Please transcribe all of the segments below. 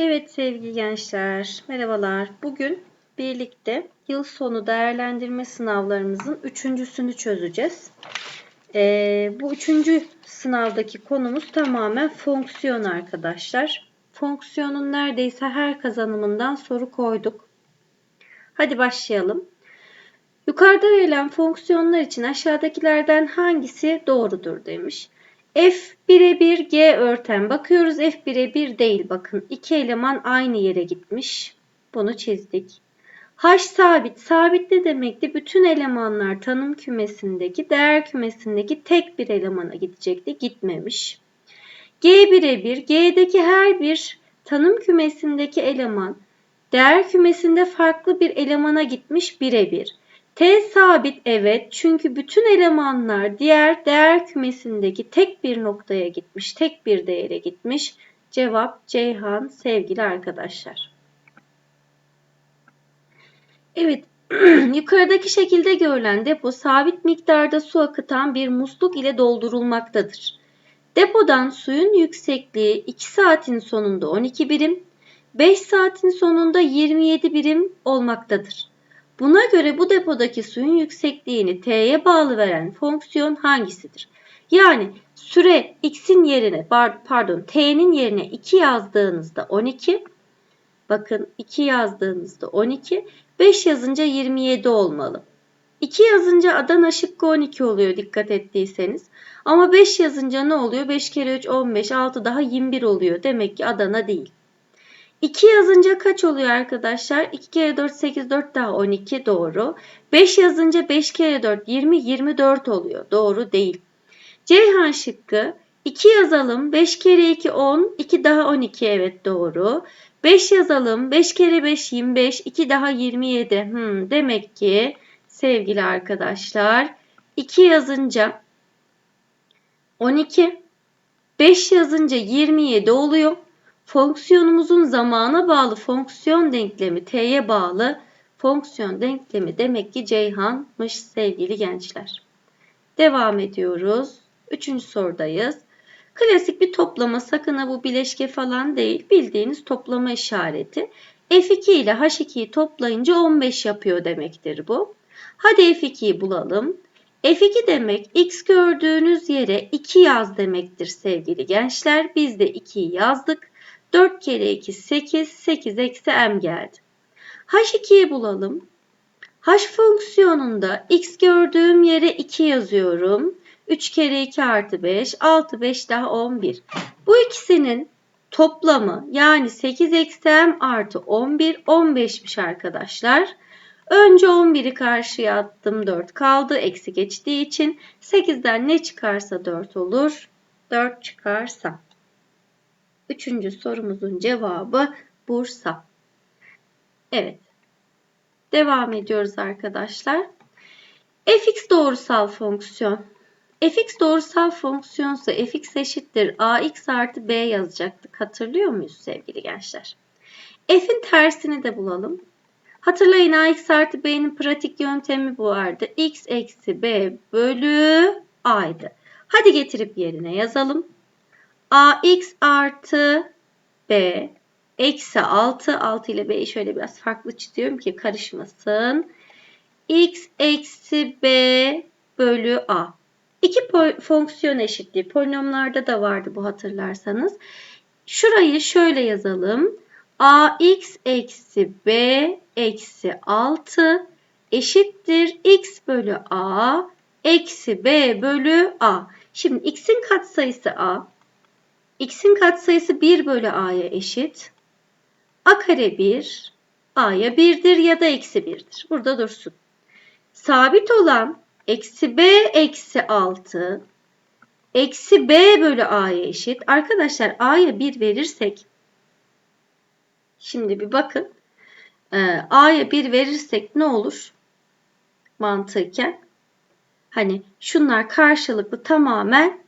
Evet sevgili gençler, merhabalar. Bugün birlikte yıl sonu değerlendirme sınavlarımızın üçüncüsünü çözeceğiz. Ee, bu üçüncü sınavdaki konumuz tamamen fonksiyon arkadaşlar. Fonksiyonun neredeyse her kazanımından soru koyduk. Hadi başlayalım. Yukarıda verilen fonksiyonlar için aşağıdakilerden hangisi doğrudur demiş. F birebir G örten. Bakıyoruz F birebir değil. Bakın iki eleman aynı yere gitmiş. Bunu çizdik. H sabit. Sabit ne demekti? Bütün elemanlar tanım kümesindeki, değer kümesindeki tek bir elemana gidecekti. Gitmemiş. G birebir. G'deki her bir tanım kümesindeki eleman değer kümesinde farklı bir elemana gitmiş birebir. T sabit evet çünkü bütün elemanlar diğer değer kümesindeki tek bir noktaya gitmiş, tek bir değere gitmiş. Cevap Ceyhan sevgili arkadaşlar. Evet yukarıdaki şekilde görülen depo sabit miktarda su akıtan bir musluk ile doldurulmaktadır. Depodan suyun yüksekliği 2 saatin sonunda 12 birim, 5 saatin sonunda 27 birim olmaktadır. Buna göre bu depodaki suyun yüksekliğini t'ye bağlı veren fonksiyon hangisidir? Yani süre x'in yerine pardon t'nin yerine 2 yazdığınızda 12 bakın 2 yazdığınızda 12 5 yazınca 27 olmalı. 2 yazınca Adana şıkkı 12 oluyor dikkat ettiyseniz. Ama 5 yazınca ne oluyor? 5 kere 3 15 6 daha 21 oluyor. Demek ki Adana değil. 2 yazınca kaç oluyor arkadaşlar? 2 kere 4 8 4 daha 12 doğru. 5 yazınca 5 kere 4 20 24 oluyor. Doğru değil. Ceyhan şıkkı 2 yazalım. 5 kere 2 10 2 daha 12 evet doğru. 5 yazalım. 5 kere 5 25 2 daha 27. Hmm, demek ki sevgili arkadaşlar 2 yazınca 12 5 yazınca 27 oluyor. Fonksiyonumuzun zamana bağlı fonksiyon denklemi t'ye bağlı fonksiyon denklemi demek ki Ceyhan'mış sevgili gençler. Devam ediyoruz. Üçüncü sorudayız. Klasik bir toplama sakın ha bu bileşke falan değil. Bildiğiniz toplama işareti. F2 ile H2'yi toplayınca 15 yapıyor demektir bu. Hadi F2'yi bulalım. F2 demek x gördüğünüz yere 2 yaz demektir sevgili gençler. Biz de 2'yi yazdık. 4 kere 2 8, 8 eksi m geldi. H2'yi bulalım. H fonksiyonunda x gördüğüm yere 2 yazıyorum. 3 kere 2 artı 5, 6 5 daha 11. Bu ikisinin toplamı yani 8 eksi m artı 11, 15'miş arkadaşlar. Önce 11'i karşıya attım 4 kaldı. Eksi geçtiği için 8'den ne çıkarsa 4 olur. 4 çıkarsa. Üçüncü sorumuzun cevabı Bursa. Evet. Devam ediyoruz arkadaşlar. fx doğrusal fonksiyon. fx doğrusal fonksiyonsa fx eşittir ax artı b yazacaktık. Hatırlıyor muyuz sevgili gençler? f'in tersini de bulalım. Hatırlayın ax artı b'nin pratik yöntemi bu vardı. x eksi b bölü a'ydı. Hadi getirip yerine yazalım ax artı b eksi 6. 6 ile b'yi şöyle biraz farklı çiziyorum ki karışmasın. x eksi b bölü a. İki fonksiyon eşitliği polinomlarda da vardı bu hatırlarsanız. Şurayı şöyle yazalım. ax eksi b eksi 6 eşittir x bölü a eksi b bölü a. Şimdi x'in katsayısı a. X'in katsayısı 1 bölü A'ya eşit. A kare 1, A'ya 1'dir ya da eksi 1'dir. Burada dursun. Sabit olan eksi B eksi 6 eksi B bölü A'ya eşit. Arkadaşlar A'ya 1 verirsek şimdi bir bakın. Ee, A'ya 1 verirsek ne olur? Mantıken. Hani şunlar karşılıklı tamamen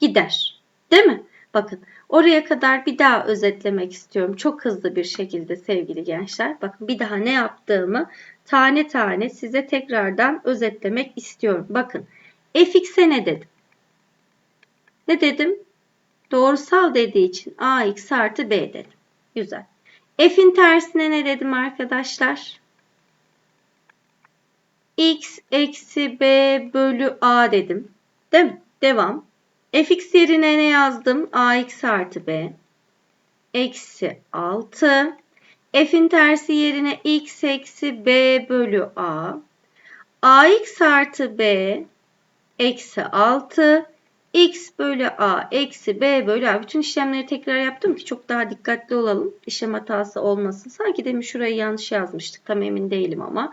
gider. Değil mi? Bakın oraya kadar bir daha özetlemek istiyorum. Çok hızlı bir şekilde sevgili gençler. Bakın bir daha ne yaptığımı tane tane size tekrardan özetlemek istiyorum. Bakın fx'e ne dedim? Ne dedim? Doğrusal dediği için ax artı b dedim. Güzel. F'in tersine ne dedim arkadaşlar? X eksi B bölü A dedim. Değil mi? Devam. Fx yerine ne yazdım? Ax artı B. Eksi 6. F'in tersi yerine x eksi B bölü A. Ax artı B eksi 6 x bölü a eksi b bölü a. Bütün işlemleri tekrar yaptım ki çok daha dikkatli olalım. İşlem hatası olmasın. Sanki demin şurayı yanlış yazmıştık. Tam emin değilim ama.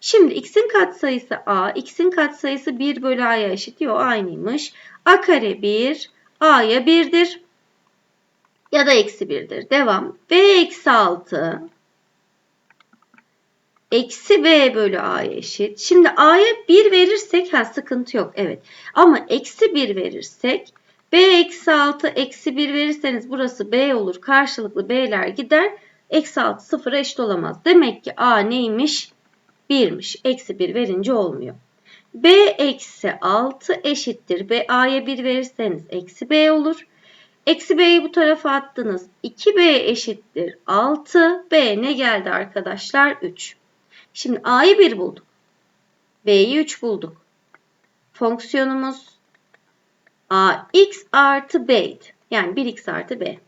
Şimdi x'in katsayısı a, x'in katsayısı 1 bölü a'ya eşit. Yok aynıymış. a kare 1, a'ya 1'dir. Ya da eksi 1'dir. Devam. b eksi 6 eksi b bölü a'ya eşit. Şimdi a'ya 1 verirsek ha sıkıntı yok. Evet. Ama eksi 1 verirsek b eksi 6 eksi 1 verirseniz burası b olur. Karşılıklı b'ler gider. Eksi 6 sıfıra eşit olamaz. Demek ki a neymiş? 1'miş. Eksi 1 verince olmuyor. b eksi 6 eşittir. b a'ya 1 verirseniz eksi b olur. Eksi b'yi bu tarafa attınız. 2b eşittir 6. b ne geldi arkadaşlar? 3. Şimdi a'yı 1 bulduk. b'yi 3 bulduk. Fonksiyonumuz ax artı b'ydi. Yani 1x artı b.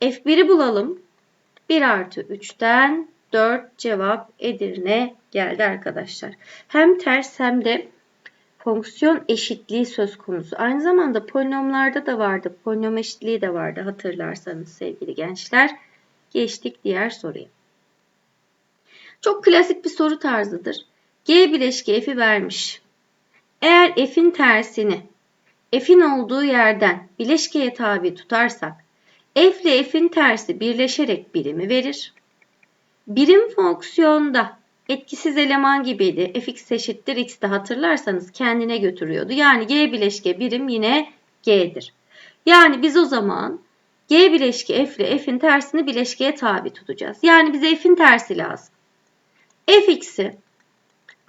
f1'i bulalım. 1 artı 3'ten 4 cevap Edirne geldi arkadaşlar. Hem ters hem de fonksiyon eşitliği söz konusu. Aynı zamanda polinomlarda da vardı. Polinom eşitliği de vardı hatırlarsanız sevgili gençler. Geçtik diğer soruya. Çok klasik bir soru tarzıdır. G bileşki f'i vermiş. Eğer f'in tersini f'in olduğu yerden bileşkeye tabi tutarsak f ile f'in tersi birleşerek birimi verir. Birim fonksiyonda etkisiz eleman gibiydi. fx eşittir x de hatırlarsanız kendine götürüyordu. Yani g bileşke birim yine g'dir. Yani biz o zaman g bileşke f ile f'in tersini bileşkeye tabi tutacağız. Yani bize f'in tersi lazım fx'i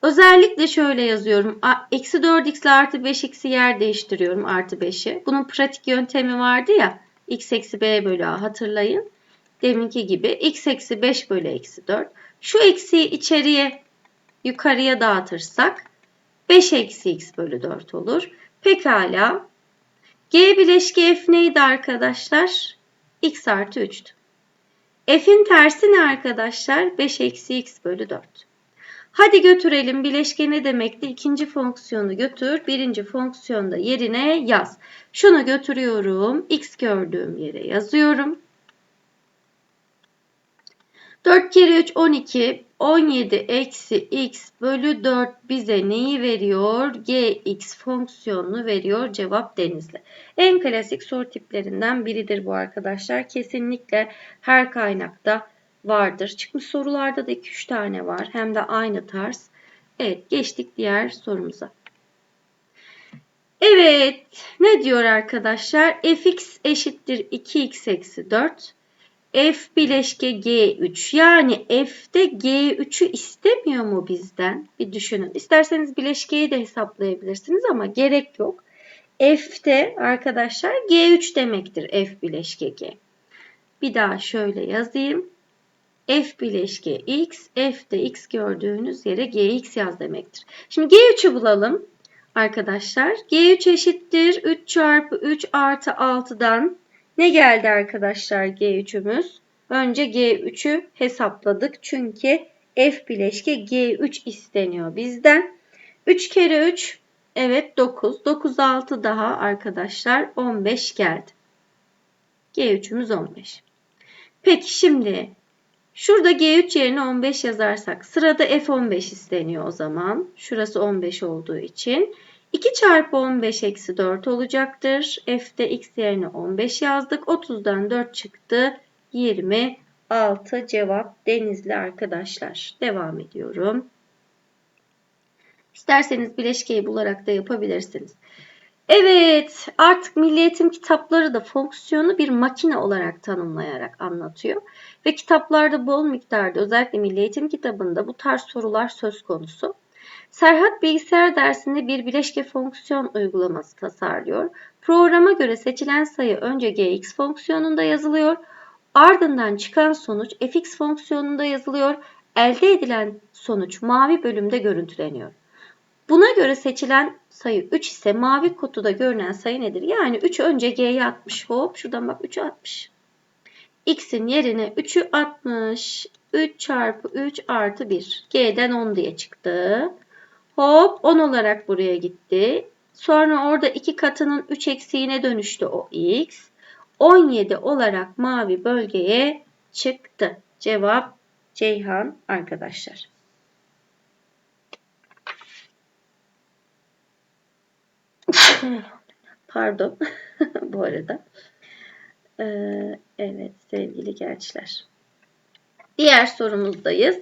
özellikle şöyle yazıyorum. Eksi 4x ile artı 5x'i yer değiştiriyorum artı 5'i. Bunun pratik yöntemi vardı ya. x eksi b bölü a hatırlayın. Deminki gibi x eksi 5 bölü eksi 4. Şu eksiği içeriye yukarıya dağıtırsak 5 eksi x bölü 4 olur. Pekala. G bileşki f neydi arkadaşlar? x artı 3'tü. F'in tersi ne arkadaşlar? 5 eksi x bölü 4. Hadi götürelim bileşke ne demekti? İkinci fonksiyonu götür. Birinci fonksiyonda yerine yaz. Şunu götürüyorum. X gördüğüm yere yazıyorum. 4 kere 3 12. 17 eksi x bölü 4 bize neyi veriyor? gx fonksiyonunu veriyor. Cevap denizli. En klasik soru tiplerinden biridir bu arkadaşlar. Kesinlikle her kaynakta vardır. Çıkmış sorularda da 2-3 tane var. Hem de aynı tarz. Evet geçtik diğer sorumuza. Evet ne diyor arkadaşlar? fx eşittir 2x eksi 4. F bileşke G3. Yani F'de G3'ü istemiyor mu bizden? Bir düşünün. İsterseniz bileşkeyi de hesaplayabilirsiniz ama gerek yok. F'de arkadaşlar G3 demektir F bileşke G. Bir daha şöyle yazayım. F bileşke X, F'de X gördüğünüz yere GX yaz demektir. Şimdi G3'ü bulalım arkadaşlar. G3 eşittir 3 çarpı 3 artı 6'dan ne geldi arkadaşlar G3'ümüz? Önce G3'ü hesapladık. Çünkü F bileşke G3 isteniyor bizden. 3 kere 3 evet 9. 9 6 daha arkadaşlar 15 geldi. G3'ümüz 15. Peki şimdi şurada G3 yerine 15 yazarsak sırada F15 isteniyor o zaman. Şurası 15 olduğu için. 2 çarpı 15 eksi 4 olacaktır. F'de x yerine 15 yazdık. 30'dan 4 çıktı. 26 cevap denizli arkadaşlar. Devam ediyorum. İsterseniz bileşkeyi bularak da yapabilirsiniz. Evet artık Milli Eğitim kitapları da fonksiyonu bir makine olarak tanımlayarak anlatıyor. Ve kitaplarda bol miktarda özellikle Milli Eğitim kitabında bu tarz sorular söz konusu. Serhat bilgisayar dersinde bir bileşke fonksiyon uygulaması tasarlıyor. Programa göre seçilen sayı önce gx fonksiyonunda yazılıyor. Ardından çıkan sonuç fx fonksiyonunda yazılıyor. Elde edilen sonuç mavi bölümde görüntüleniyor. Buna göre seçilen sayı 3 ise mavi kutuda görünen sayı nedir? Yani 3 önce g'ye atmış. Hop şuradan bak 3'ü atmış. x'in yerine 3'ü atmış. 3 çarpı 3 artı 1. G'den 10 diye çıktı. Hop 10 olarak buraya gitti. Sonra orada 2 katının 3 eksiğine dönüştü o x. 17 olarak mavi bölgeye çıktı. Cevap Ceyhan arkadaşlar. Pardon bu arada. Ee, evet sevgili gençler. Diğer sorumuzdayız.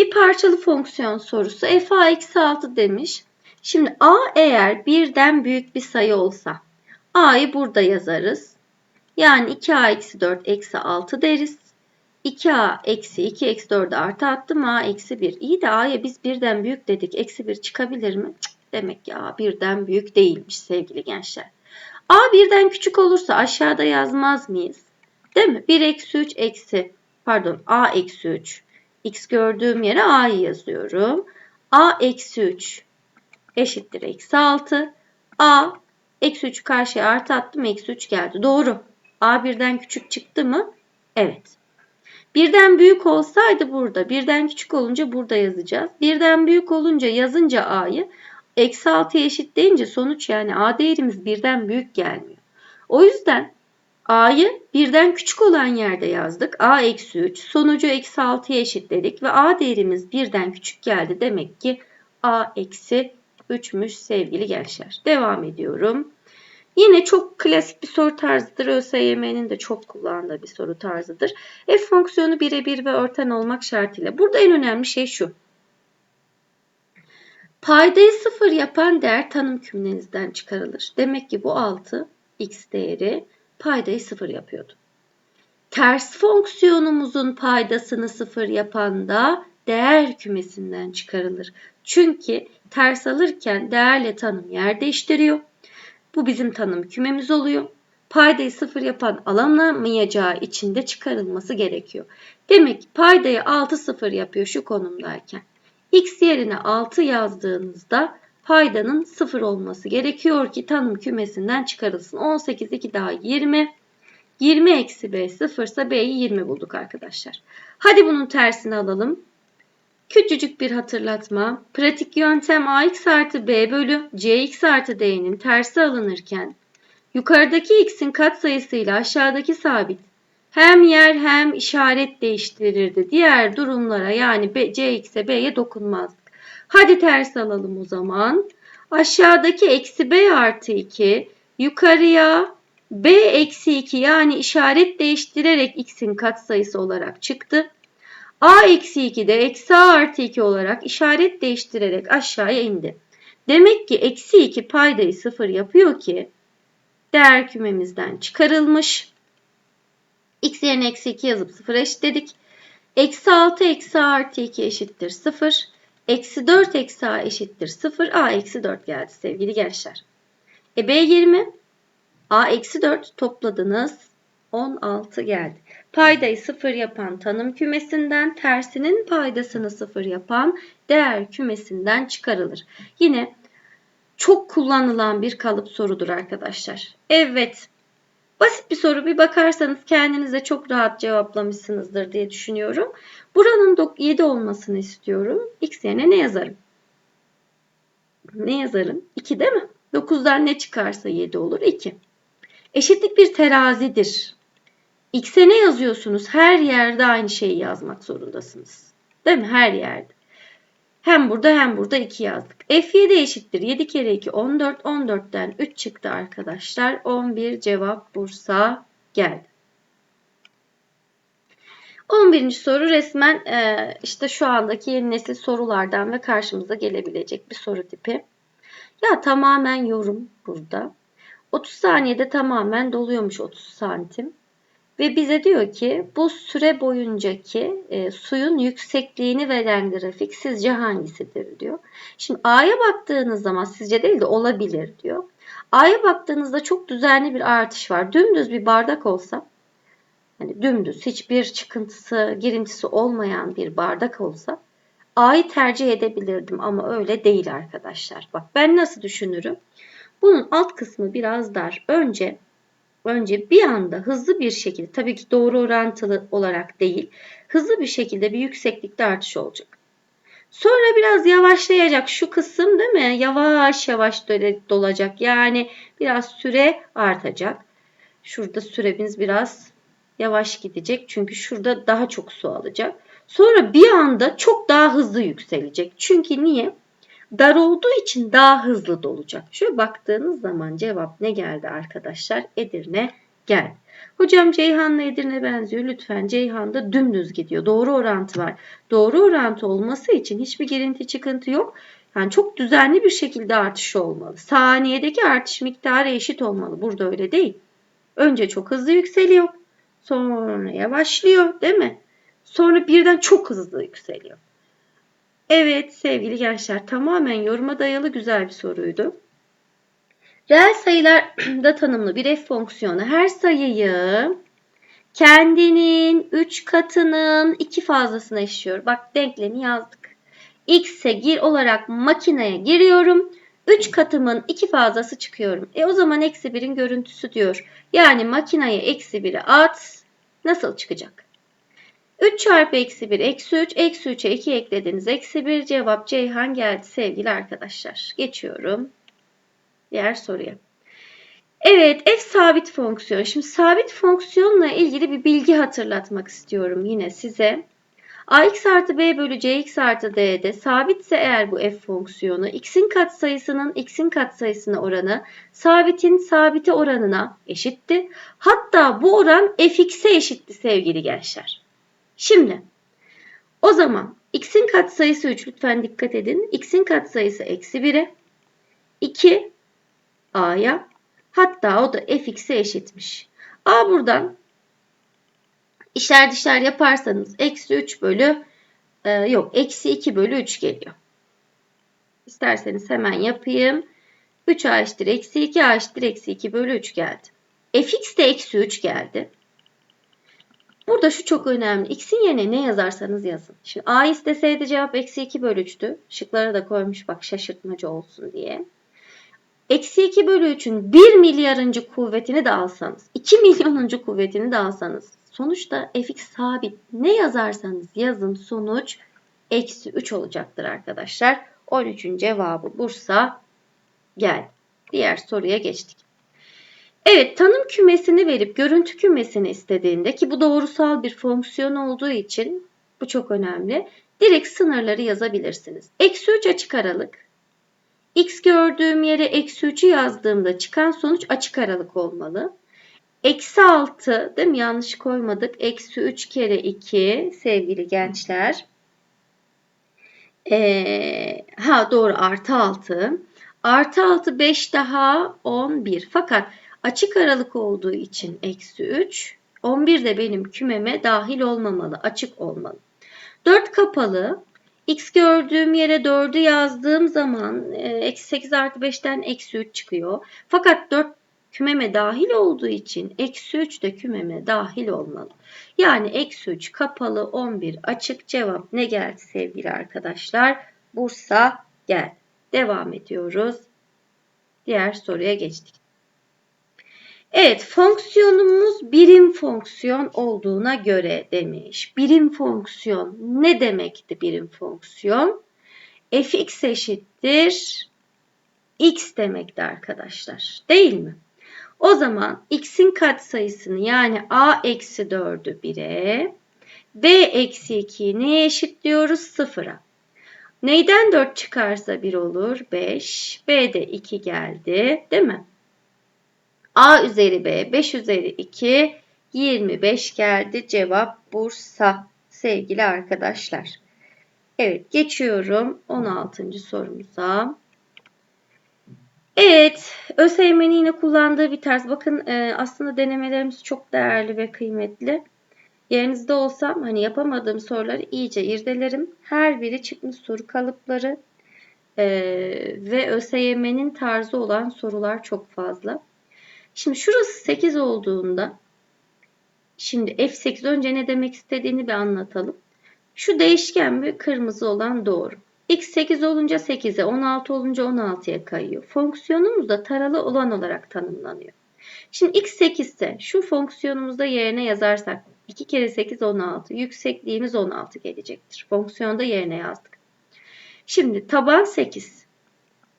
Bir parçalı fonksiyon sorusu f a eksi 6 demiş. Şimdi a eğer birden büyük bir sayı olsa a'yı burada yazarız. Yani 2a eksi 4 eksi 6 deriz. 2a eksi 2 eksi 4'ü artı attım a eksi 1. İyi de a'ya biz birden büyük dedik. Eksi 1 çıkabilir mi? Cık, demek ki a birden büyük değilmiş sevgili gençler. a birden küçük olursa aşağıda yazmaz mıyız? Değil mi? 1 eksi 3 eksi pardon a eksi 3 x gördüğüm yere a'yı yazıyorum. a eksi 3 eşittir eksi 6. a eksi 3 karşıya artı attım eksi 3 geldi. Doğru. a birden küçük çıktı mı? Evet. Birden büyük olsaydı burada, birden küçük olunca burada yazacağız. Birden büyük olunca yazınca a'yı eksi 6'ya eşit deyince sonuç yani a değerimiz birden büyük gelmiyor. O yüzden a'yı birden küçük olan yerde yazdık. a eksi 3 sonucu eksi 6'ya eşitledik ve a değerimiz birden küçük geldi. Demek ki a eksi 3'müş sevgili gençler. Devam ediyorum. Yine çok klasik bir soru tarzıdır. ÖSYM'nin de çok kullandığı bir soru tarzıdır. F fonksiyonu birebir ve örten olmak şartıyla. Burada en önemli şey şu. Paydayı sıfır yapan değer tanım kümlenizden çıkarılır. Demek ki bu 6 x değeri paydayı sıfır yapıyordu. Ters fonksiyonumuzun paydasını sıfır yapan da değer kümesinden çıkarılır. Çünkü ters alırken değerle tanım yer değiştiriyor. Bu bizim tanım kümemiz oluyor. Paydayı sıfır yapan alanamayacağı için de çıkarılması gerekiyor. Demek ki paydayı 6 sıfır yapıyor şu konumdayken. X yerine 6 yazdığınızda paydanın 0 olması gerekiyor ki tanım kümesinden çıkarılsın. 18 2 daha 20. 20 eksi b 0 ise b'yi 20 bulduk arkadaşlar. Hadi bunun tersini alalım. Küçücük bir hatırlatma. Pratik yöntem ax artı b bölü cx artı d'nin tersi alınırken yukarıdaki x'in katsayısıyla aşağıdaki sabit hem yer hem işaret değiştirirdi. Diğer durumlara yani cx'e b'ye dokunmazdık. Hadi ters alalım o zaman. Aşağıdaki eksi b artı 2 yukarıya b eksi 2 yani işaret değiştirerek x'in katsayısı olarak çıktı. a eksi 2 de eksi a artı 2 olarak işaret değiştirerek aşağıya indi. Demek ki eksi 2 paydayı sıfır yapıyor ki değer kümemizden çıkarılmış. x yerine eksi 2 yazıp sıfır eşitledik. Eksi 6 eksi artı 2 eşittir 0. Eksi 4 eksi a eşittir 0. a eksi 4 geldi sevgili gençler. E b 20. a eksi 4 topladınız. 16 geldi. Paydayı 0 yapan tanım kümesinden tersinin paydasını 0 yapan değer kümesinden çıkarılır. Yine çok kullanılan bir kalıp sorudur arkadaşlar. Evet. Basit bir soru bir bakarsanız kendinize çok rahat cevaplamışsınızdır diye düşünüyorum. Buranın 7 olmasını istiyorum. X yerine ne yazarım? Ne yazarım? 2 değil mi? 9'dan ne çıkarsa 7 olur? 2. Eşitlik bir terazidir. X'e ne yazıyorsunuz? Her yerde aynı şeyi yazmak zorundasınız. Değil mi? Her yerde. Hem burada hem burada 2 yazdık. F7 eşittir. 7 kere 2 14. 14'ten 3 çıktı arkadaşlar. 11 cevap Bursa geldi. 11. soru resmen e, işte şu andaki yeni nesil sorulardan ve karşımıza gelebilecek bir soru tipi. Ya tamamen yorum burada. 30 saniyede tamamen doluyormuş 30 santim. Ve bize diyor ki bu süre boyuncaki e, suyun yüksekliğini veren grafik sizce hangisidir diyor. Şimdi A'ya baktığınız zaman sizce değil de olabilir diyor. A'ya baktığınızda çok düzenli bir artış var. Dümdüz bir bardak olsa hani dümdüz hiçbir çıkıntısı, girintisi olmayan bir bardak olsa A'yı tercih edebilirdim ama öyle değil arkadaşlar. Bak ben nasıl düşünürüm? Bunun alt kısmı biraz dar. Önce önce bir anda hızlı bir şekilde tabii ki doğru orantılı olarak değil hızlı bir şekilde bir yükseklikte artış olacak. Sonra biraz yavaşlayacak şu kısım değil mi? Yavaş yavaş dolacak. Yani biraz süre artacak. Şurada süremiz biraz yavaş gidecek. Çünkü şurada daha çok su alacak. Sonra bir anda çok daha hızlı yükselecek. Çünkü niye? Dar olduğu için daha hızlı dolacak. Şöyle baktığınız zaman cevap ne geldi arkadaşlar? Edirne geldi. Hocam Ceyhan'la Edirne benziyor. Lütfen Ceyhan'da dümdüz gidiyor. Doğru orantı var. Doğru orantı olması için hiçbir girinti çıkıntı yok. Yani çok düzenli bir şekilde artış olmalı. Saniyedeki artış miktarı eşit olmalı. Burada öyle değil. Önce çok hızlı yükseliyor. Sonra yavaşlıyor değil mi? Sonra birden çok hızlı yükseliyor. Evet sevgili gençler tamamen yoruma dayalı güzel bir soruydu. Reel sayılarda tanımlı bir f fonksiyonu her sayıyı kendinin 3 katının 2 fazlasına eşiyor. Bak denklemi yazdık. x'e gir olarak makineye giriyorum. 3 katımın 2 fazlası çıkıyorum. E o zaman eksi 1'in görüntüsü diyor. Yani makineye eksi 1'i at. Nasıl çıkacak? 3 çarpı eksi 1 eksi 3. Eksi 3'e 2 eklediniz. Eksi 1 cevap Ceyhan geldi sevgili arkadaşlar. Geçiyorum. Diğer soruya. Evet f sabit fonksiyon. Şimdi sabit fonksiyonla ilgili bir bilgi hatırlatmak istiyorum yine size. ax artı b bölü cx artı d'de sabitse eğer bu f fonksiyonu x'in katsayısının x'in katsayısına oranı sabitin sabite oranına eşitti. Hatta bu oran fx'e eşitti sevgili gençler. Şimdi o zaman x'in katsayısı 3 lütfen dikkat edin. x'in katsayısı eksi 1'e 2 a'ya hatta o da fx'e eşitmiş. a buradan işler dışlar yaparsanız eksi 3 bölü e, yok eksi 2 bölü 3 geliyor. İsterseniz hemen yapayım. 3a eşittir eksi 2 a eşittir eksi 2 bölü 3 geldi. fx de eksi 3 geldi. Burada şu çok önemli. X'in yerine ne yazarsanız yazın. Şimdi A isteseydi cevap eksi 2 bölü 3'tü. Şıklara da koymuş bak şaşırtmacı olsun diye. Eksi 2 bölü 3'ün 1 milyarıncı kuvvetini de alsanız, 2 milyonuncu kuvvetini de alsanız, sonuçta fx sabit. Ne yazarsanız yazın sonuç eksi 3 olacaktır arkadaşlar. 13'ün cevabı Bursa gel. Diğer soruya geçtik. Evet tanım kümesini verip görüntü kümesini istediğinde ki bu doğrusal bir fonksiyon olduğu için bu çok önemli. Direkt sınırları yazabilirsiniz. Eksi 3 açık aralık. X gördüğüm yere eksi 3'ü yazdığımda çıkan sonuç açık aralık olmalı. Eksi 6 değil mi? Yanlış koymadık. Eksi 3 kere 2 sevgili gençler. Ee, ha doğru artı 6. Artı 6 5 daha 11. Fakat Açık aralık olduğu için eksi 3. 11 de benim kümeme dahil olmamalı. Açık olmalı. 4 kapalı. X gördüğüm yere 4'ü yazdığım zaman e, eksi 8 artı 5'ten eksi 3 çıkıyor. Fakat 4 kümeme dahil olduğu için eksi 3 de kümeme dahil olmalı. Yani eksi 3 kapalı 11 açık cevap ne geldi sevgili arkadaşlar? Bursa gel. Devam ediyoruz. Diğer soruya geçtik. Evet fonksiyonumuz birim fonksiyon olduğuna göre demiş. Birim fonksiyon ne demekti birim fonksiyon? fx eşittir x demekti arkadaşlar. Değil mi? O zaman x'in katsayısını yani a eksi 4'ü 1'e b eksi 2'yi neye eşitliyoruz? 0'a. Neyden 4 çıkarsa 1 olur? 5. B de 2 geldi. Değil mi? A üzeri B 5 üzeri 2 25 geldi. Cevap Bursa sevgili arkadaşlar. Evet geçiyorum 16. sorumuza. Evet ÖSYM'nin yine kullandığı bir tarz. Bakın e, aslında denemelerimiz çok değerli ve kıymetli. Yerinizde olsam hani yapamadığım soruları iyice irdelerim. Her biri çıkmış soru kalıpları e, ve ÖSYM'nin tarzı olan sorular çok fazla. Şimdi şurası 8 olduğunda Şimdi f8 önce ne demek istediğini bir anlatalım. Şu değişken bir kırmızı olan doğru. x 8 olunca 8'e, 16 olunca 16'ya kayıyor. Fonksiyonumuz da taralı olan olarak tanımlanıyor. Şimdi x 8 ise şu fonksiyonumuzda yerine yazarsak 2 kere 8 16. Yüksekliğimiz 16 gelecektir. Fonksiyonda yerine yazdık. Şimdi taban 8.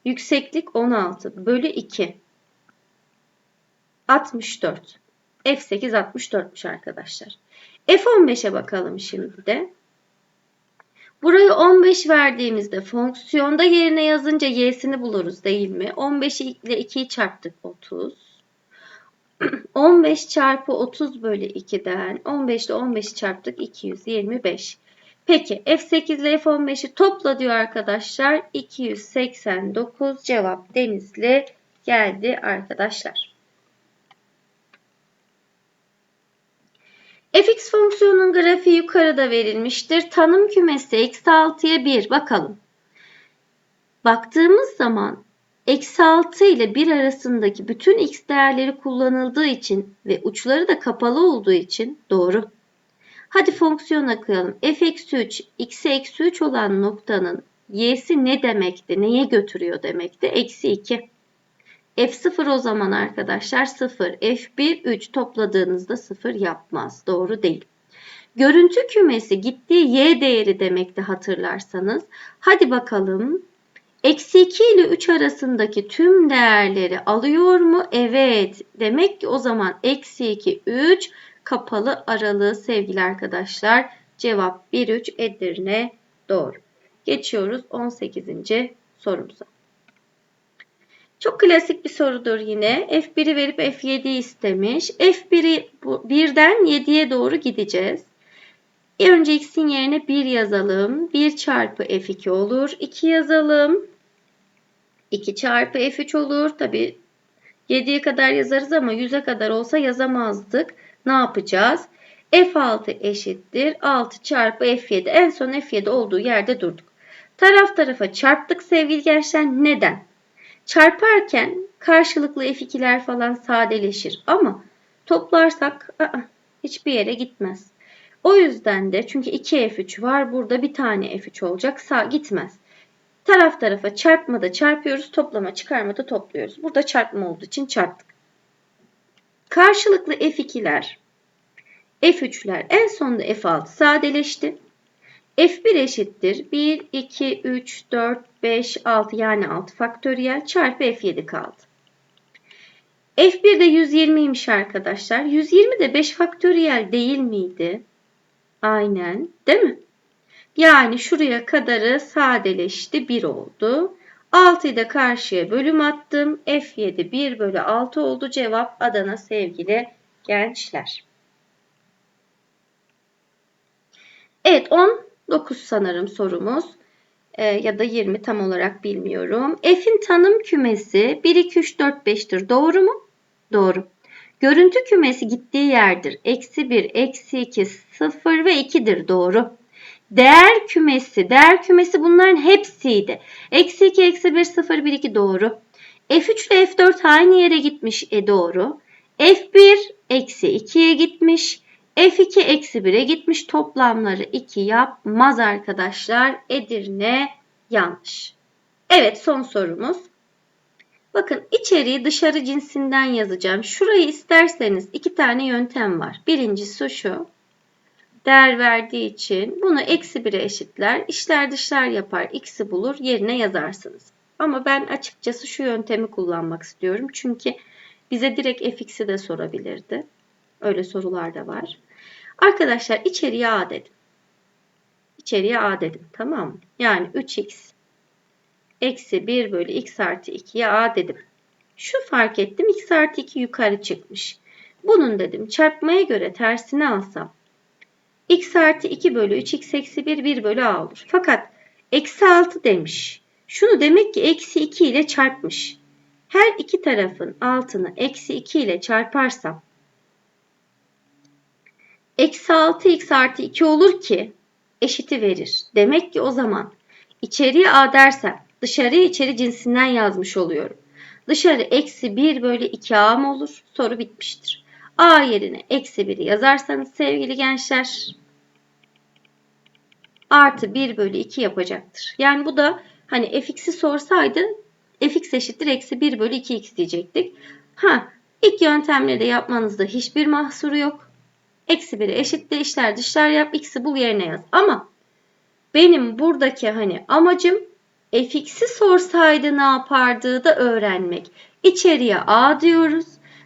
Yükseklik 16 bölü 2. 64. F8 64'müş arkadaşlar. F15'e bakalım şimdi de. Burayı 15 verdiğimizde fonksiyonda yerine yazınca y'sini buluruz değil mi? 15 ile 2'yi çarptık 30. 15 çarpı 30 bölü 2'den 15 ile 15'i çarptık 225. Peki F8 ile F15'i topla diyor arkadaşlar. 289 cevap Denizli geldi arkadaşlar. Fx fonksiyonunun grafiği yukarıda verilmiştir. Tanım kümesi eksi 6'ya 1 bakalım. Baktığımız zaman eksi 6 ile 1 arasındaki bütün x değerleri kullanıldığı için ve uçları da kapalı olduğu için doğru. Hadi fonksiyona koyalım. f eksi 3, x'e eksi 3 olan noktanın y'si ne demekti? Neye götürüyor demekti? Eksi 2. F0 o zaman arkadaşlar 0. F1, 3 topladığınızda 0 yapmaz. Doğru değil. Görüntü kümesi gittiği y değeri demekti hatırlarsanız. Hadi bakalım. Eksi 2 ile 3 arasındaki tüm değerleri alıyor mu? Evet. Demek ki o zaman eksi 2, 3 kapalı aralığı sevgili arkadaşlar. Cevap 1, 3 Edirne doğru. Geçiyoruz 18. sorumuza. Çok klasik bir sorudur yine. F1'i verip F7'yi istemiş. F1'i 1'den 7'ye doğru gideceğiz. Önce x'in yerine 1 yazalım. 1 çarpı F2 olur. 2 yazalım. 2 çarpı F3 olur. Tabi 7'ye kadar yazarız ama 100'e kadar olsa yazamazdık. Ne yapacağız? F6 eşittir 6 çarpı F7. En son F7 olduğu yerde durduk. Taraf tarafa çarptık sevgili gençler. Neden? Çarparken karşılıklı F2'ler falan sadeleşir ama toplarsak ı-ı, hiçbir yere gitmez. O yüzden de çünkü 2 F3 var burada bir tane F3 olacak sağ gitmez. Taraf tarafa çarpmada çarpıyoruz toplama çıkarmada topluyoruz. Burada çarpma olduğu için çarptık. Karşılıklı F2'ler F3'ler en sonunda F6 sadeleşti. F1 eşittir 1, 2, 3, 4, 5, 6 yani 6 faktöriyel çarpı F7 kaldı. F1 de 120'ymiş arkadaşlar. 120 de 5 faktöriyel değil miydi? Aynen değil mi? Yani şuraya kadarı sadeleşti 1 oldu. 6'yı da karşıya bölüm attım. F7 1 bölü 6 oldu. Cevap Adana sevgili gençler. Evet 10 9 sanırım sorumuz. E, ya da 20 tam olarak bilmiyorum. F'in tanım kümesi 1, 2, 3, 4, 5'tir. Doğru mu? Doğru. Görüntü kümesi gittiği yerdir. Eksi 1, eksi 2, 0 ve 2'dir. Doğru. Değer kümesi, değer kümesi bunların hepsiydi. Eksi 2, eksi 1, 0, 1, 2 doğru. F3 ile F4 aynı yere gitmiş. E doğru. F1 eksi 2'ye gitmiş. F2 eksi 1'e gitmiş toplamları 2 yapmaz arkadaşlar. Edirne yanlış. Evet son sorumuz. Bakın içeriği dışarı cinsinden yazacağım. Şurayı isterseniz iki tane yöntem var. Birincisi şu. Değer verdiği için bunu eksi 1'e eşitler. İşler dışlar yapar. X'i bulur. Yerine yazarsınız. Ama ben açıkçası şu yöntemi kullanmak istiyorum. Çünkü bize direkt fx'i de sorabilirdi. Öyle sorular da var. Arkadaşlar içeriye a dedim. İçeriye a dedim. Tamam mı? Yani 3x eksi 1 bölü x artı 2'ye a dedim. Şu fark ettim x artı 2 yukarı çıkmış. Bunun dedim çarpmaya göre tersini alsam x artı 2 bölü 3 x eksi 1 1 bölü a olur. Fakat eksi 6 demiş. Şunu demek ki eksi 2 ile çarpmış. Her iki tarafın altını eksi 2 ile çarparsam Eksi 6x artı 2 olur ki eşiti verir. Demek ki o zaman içeriye a dersem dışarıya içeri cinsinden yazmış oluyorum. Dışarı eksi 1 bölü 2a mı olur? Soru bitmiştir. A yerine eksi 1'i yazarsanız sevgili gençler artı 1 bölü 2 yapacaktır. Yani bu da hani fx'i sorsaydı fx eşittir eksi 1 bölü 2x diyecektik. Ha ilk yöntemle de yapmanızda hiçbir mahsuru yok. Eksi 1'i eşitle işler dışlar yap x'i bul yerine yaz. Ama benim buradaki hani amacım fx'i sorsaydı ne yapardığı da öğrenmek. İçeriye a diyoruz.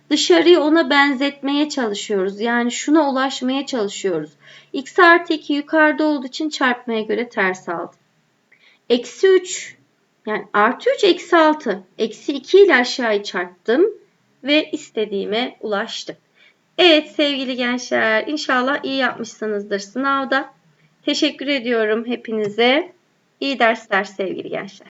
Dışarıyı ona benzetmeye çalışıyoruz. Yani şuna ulaşmaya çalışıyoruz. x artı 2 yukarıda olduğu için çarpmaya göre ters aldım. Eksi 3 yani artı 3 eksi 6. Eksi 2 ile aşağıyı çarptım ve istediğime ulaştım. Evet sevgili gençler inşallah iyi yapmışsınızdır sınavda. Teşekkür ediyorum hepinize. İyi dersler sevgili gençler.